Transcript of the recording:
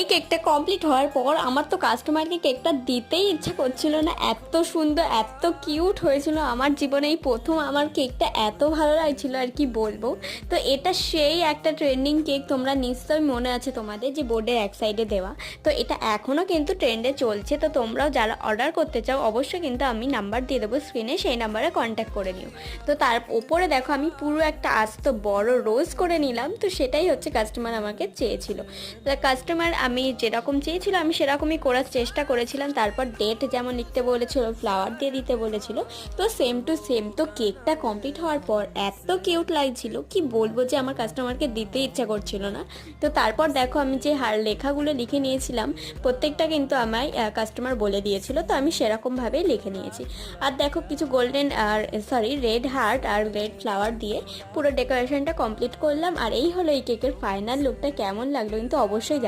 এই কেকটা কমপ্লিট হওয়ার পর আমার তো কাস্টমারকে কেকটা দিতেই ইচ্ছা করছিল না। এত সুন্দর, এত কিউট হয়েছিল আমার জীবনে। এই প্রথম আমার কেকটা এত ভালো লাগছিল আর কি বলব। তো এটা সেই একটা ট্রেন্ডিং কেক তোমরা নিশ্চয়ই মনে আছে তোমাদের যে বোর্ডের এক সাইডে দেওয়া। তো এটা এখনও কিন্তু ট্রেন্ডে চলছে। তো তোমরাও যারা অর্ডার করতে চাও, অবশ্যই কিন্তু আমি নাম্বার দিয়ে দেবো স্ক্রিনে সেই নাম্বারে কন্ট্যাক্ট করে নিও। তো তার ওপরে দেখো, আমি পুরো একটা আস্ত বড় রোজ করে নিলাম। তো সেটাই হচ্ছে কাস্টমার আমাকে চেয়েছিল। তো কাস্টমার আমি যেরকম চেয়েছিল, আমি সেরকমই করার চেষ্টা করেছিলাম। তারপর ডেট যেমন লিখতে বলেছিল ফ্লাওয়ার দিয়ে দিতে বলেছিল, তো সেম টু সেম তো কেকটা কমপ্লিট হওয়ার পর এত কিউট লাগছিল কি বলব যে আমার কাস্টমারকে দিতে ইচ্ছা করছিল না। তো তারপর দেখো আমি যে হার লেখাগুলো লিখে নিয়েছিলাম, প্রত্যেকটা কিন্তু আমায় কাস্টমার বলে দিয়েছিল, তো আমি সেরকমভাবেই লিখে নিয়েছি। আর দেখো কিছু গোল্ডেন আর সরি রেড হার্ট আর রেড ফ্লাওয়ার দিয়ে পুরো ডেকোরেশনটা কমপ্লিট করলাম, আর এই হলো এই কেকের ফাইনাল লুকটা কেমন লাগল কিন্তু অবশ্যই।